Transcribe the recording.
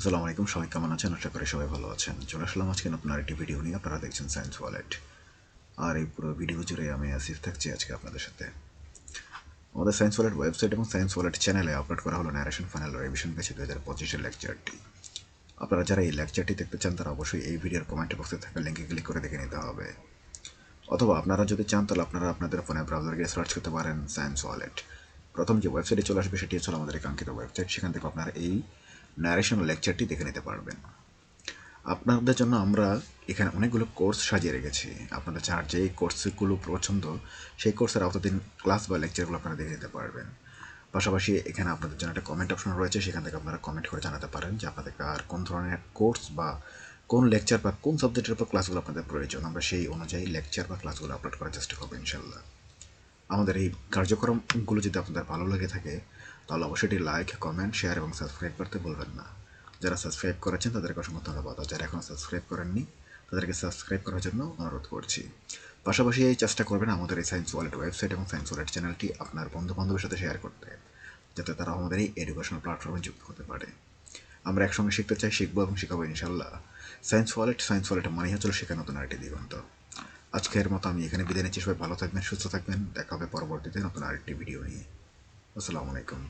আসসালামু আলাইকুম, সবাই কেমন আছেন? আশা করি সবাই ভালো আছেন। চলে আসলাম আজকে নতুন আরেকটি ভিডিও নিয়ে। আপনারা দেখছেন সায়েন্স ওয়ালেট আর এই পুরো ভিডিও জুড়ে আমি আসিফ থাকছি আজকে আপনাদের সাথে। আমাদের সায়েন্স ওয়ালেট ওয়েবসাইট এবং সায়েন্স ওয়ালেট চ্যানেলে আপলোড করা হলো ন্যারেশন ফাইনাল রিভিশন পেয়েছে দু হাজার পঁচিশের লেকচারটি আপনারা যারা এই লেকচারটি দেখতে চান, তারা অবশ্যই এই ভিডিওর কমেন্ট বক্সে থাকা লিঙ্কে ক্লিক করে দেখে নিতে হবে। অথবা আপনারা যদি চান, তাহলে আপনারা আপনাদের ফোনে ব্রাউজার গিয়ে সার্চ করতে পারেন সায়েন্স ওয়ালেট প্রথম যে ওয়েবসাইটে চলে আসবে, সেটি হচ্ছে আমাদের কাঙ্ক্ষিত ওয়েবসাইট সেখান থেকে আপনারা এই ন্যারেশন লেকচারটি দেখে নিতে পারবেন। আপনাদের জন্য আমরা এখানে অনেকগুলো কোর্স সাজিয়ে রেখেছি। আপনাদের যার যেই কোর্সগুলো পছন্দ, সেই কোর্সের আওতাধীন ক্লাস বা লেকচারগুলো আপনারা দেখে নিতে পারবেন। পাশাপাশি এখানে আপনাদের জন্য একটা কমেন্ট অপশন রয়েছে, সেখান থেকে আপনারা কমেন্ট করে জানাতে পারেন যে আপনাদের আর কোন ধরনের কোর্স বা কোন লেকচার বা কোন সাবজেক্টের উপর ক্লাসগুলো আপনাদের প্রয়োজন। আমরা সেই অনুযায়ী লেকচার বা ক্লাসগুলো আপলোড করার চেষ্টা করব ইনশাল্লাহ আমাদের এই কার্যক্রমগুলো যদি আপনাদের ভালো লেগে থাকে, তাহলে অবশ্যই এটি লাইক কমেন্ট শেয়ার এবং সাবস্ক্রাইব করতে ভুলবেন না। যারা সাবস্ক্রাইব করেছেন, তাদেরকে অসংখ্য ধন্যবাদ। আর যারা এখনও সাবস্ক্রাইব করেননি, তাদেরকে সাবস্ক্রাইব করার জন্য অনুরোধ করছি। পাশাপাশি এই চেষ্টা করবেন আমাদের এই সায়েন্স ওয়ালেট ওয়েবসাইট এবং সায়েন্স ওয়ালেট চ্যানেলটি আপনার বন্ধু বান্ধবের সাথে শেয়ার করতে, যাতে তারা আমাদের এই এডুকেশনাল প্ল্যাটফর্মে যুক্ত হতে পারে। আমরা একসঙ্গে শিখতে চাই, শিখব এবং শেখাবো ইনশাল্লাহ সায়েন্স ওয়ালেট সায়েন্স ওয়ালেট মানে হচ্ছে শেখা নতুন আরেকটি দিগন্ত। আজকের মতো আমি এখানে বিদায় নিচ্ছি। সবাই ভালো থাকবেন, সুস্থ থাকবেন। দেখা হবে পরবর্তীতে নতুন আরেকটি ভিডিও নিয়ে। আসসালামু আলাইকুম।